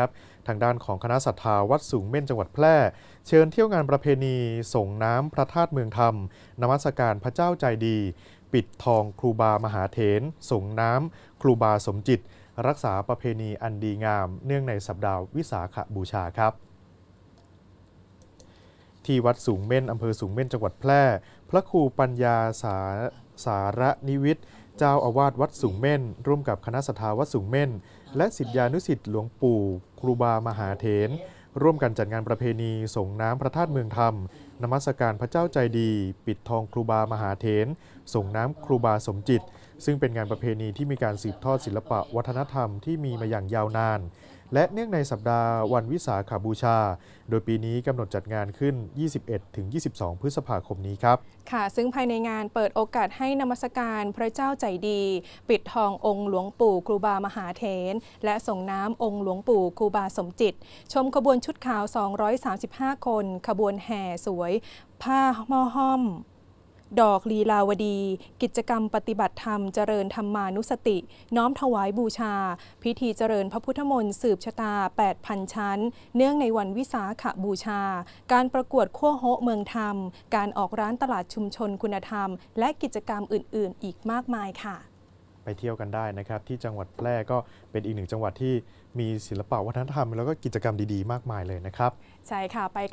ครับทางด้านของคณะศรัทธาวัดสูงเม่นจังหวัดแพร่ เชิญเที่ยวงานประเพณีส่งน้ำพระธาตุเมืองธรรมนมัสการพระเจ้าใจดี ปิดทองครูบามหาเถรส่งน้ำครูบาสมจิต รักษาประเพณีอันดีงาม เนื่องในสัปดาห์วิสาขบูชาครับที่วัดสูงเม่นอำเภอสูงเม่นจังหวัดแพร่ พระครูปัญญาสาสารนิวิทย์เจ้าอาวาสวัดสูงเม่น ร่วมกับคณะสัทธาวัดสูงเม่น และสิทธิานุสิทธิ์หลวงปู่ ครูบามหาเถรร่วมกันจัดงานประเพณีส่งน้ำพระธาตุเมืองธรรม นมัสการพระเจ้าใจดี ปิดทองครูบามหาเถรส่งน้ำครูบาสมจิต ซึ่งเป็นงานประเพณีที่มีการสืบทอดศิลปะวัฒนธรรมที่มีมาอย่างยาวนาน และเนื่องในสัปดาห์วันวิสาขาบูชา โดยปีนี้กำหนดจัดงานขึ้น 21-22 พฤษภาคมนี้ครับ ค่ะ ซึ่งภายในงานเปิดโอกาสให้นมัสการพระเจ้าใจดี ปิดทององค์หลวงปู่ครูบามหาเถรและส่งน้ำองค์หลวงปู่ครูบาสมจิต ชมขบวนชุดขาว 235 คน ขบวนแห่สวย ผ้าหม้อห้อม ดอกลีลาวดี กิจกรรมปฏิบัติธรรมเจริญธรรมานุสติ น้อมถวายบูชา พิธีเจริญพระพุทธมนต์สืบชะตา 8,000 ชั้น เนื่องในวันวิสาขบูชา การประกวดขั้วโฮะเมืองธรรม การออกร้านตลาดชุมชนคุณธรรม และกิจกรรมอื่น ๆ อีกมากมายค่ะ ไปเที่ยวกันได้นะครับ ที่จังหวัดแพร่ก็เป็นอีกหนึ่งจังหวัดที่มีศิลปะวัฒนธรรม แล้วก็กิจกรรมดีๆ มากมายเลยนะครับ ใช่ค่ะไปกัน